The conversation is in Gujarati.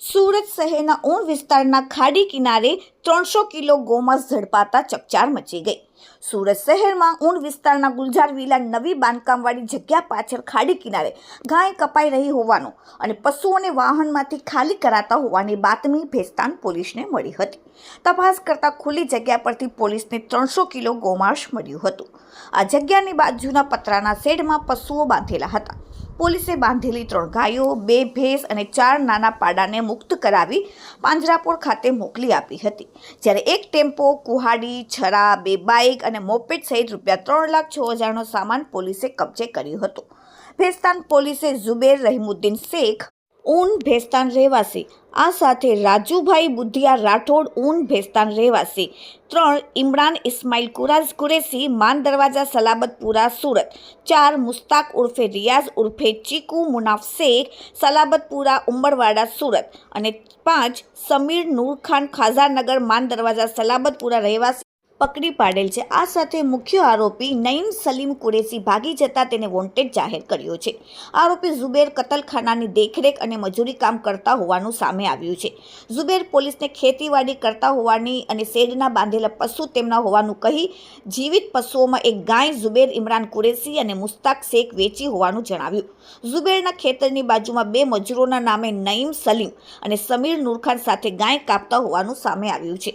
સુરત શહેરના ઊણ વિસ્તારના ખાડી કિનારે ત્રણસો કિલો ગોમાંસ ઝડપાતા ચકચાર મચી ગઈ. સુરત શહેરમાં ઊણ વિસ્તારના ગુલજાર વિલા નવી બાંધકામવાળી જગ્યા પાછળ ખાડી કિનારે ગાય કપાઈ રહી હોવાનું અને પશુઓને વાહનમાંથી ખાલી કરાતા હોવાની બાતમી ભેસ્તાન પોલીસને મળી હતી. તપાસ કરતા ખુલ્લી જગ્યા પરથી પોલીસને ત્રણસો કિલો ગોમાંસ મળ્યું હતું. આ જગ્યાની બાજુના પતરાના શેડમાં પશુઓ બાંધેલા હતા. પોલીસે બાંધેલી ત્રણ ગાયો, બે ભેંસ અને ચાર નાના પાડાને મુક્ત કરાવી પાંજરાપોળ ખાતે મોકલી આપી હતી. જ્યારે એક ટેમ્પો, કુહાડી, છરા, બે બાઇક અને મોપેટ સહિત રૂપિયા ત્રણ લાખ છ હજારનો સામાન પોલીસે કબજે કર્યો હતો. ભેસ્તાન પોલીસે ઝુબેર રહીમુદ્દીન શેખ ઊન ભેસ્તાન રહેવાસી. આ સાથે રાજુભાઈ બુધિયા રાઠોડ ઊન ભેસ્તાન રહેવાસી. ત્રણ ઇમરાન ઇસ્માઇલ કુરાઝ કુરેશી, માન દરવાજા સલાબતપુરા, સુરત. ચાર મુસ્તાક ઉર્ફે રિયાઝ ઉર્ફે ચીકુ મુનાફ શેખ, સલાબતપુરા, ઉંબરવાડા, સુરત. અને પાંચ સમીર નૂરખાન ખાઝાનગર માન દરવાજા સલાબતપુરા રહેવાસી પકડી પાડેલ છે. આ સાથે મુખ્ય આરોપી નઈમ સલીમ કુરેશી ભાગી જતા તેને વોન્ટેડ જાહેર કર્યો છે. આરોપી ઝુબેર કતલખાનાની દેખરેખ અને મજૂરી કામ કરતા હોવાનું સામે આવ્યું છે. ઝુબેર પોલીસને ખેતીવાડી કરતા હોવાની અને શેડના બાંધેલા પશુ તેમના હોવાનું કહી જીવિત પશુઓમાં એક ગાય ઝુબેર ઇમરાન કુરેશી અને મુસ્તાક શેખ વેચી હોવાનું જણાવ્યું. ઝુબેરના ખેતરની બાજુમાં બે મજૂરોના નામે નઈમ સલીમ અને સમીર નૂરખાન સાથે ગાય કાપતા હોવાનું સામે આવ્યું છે.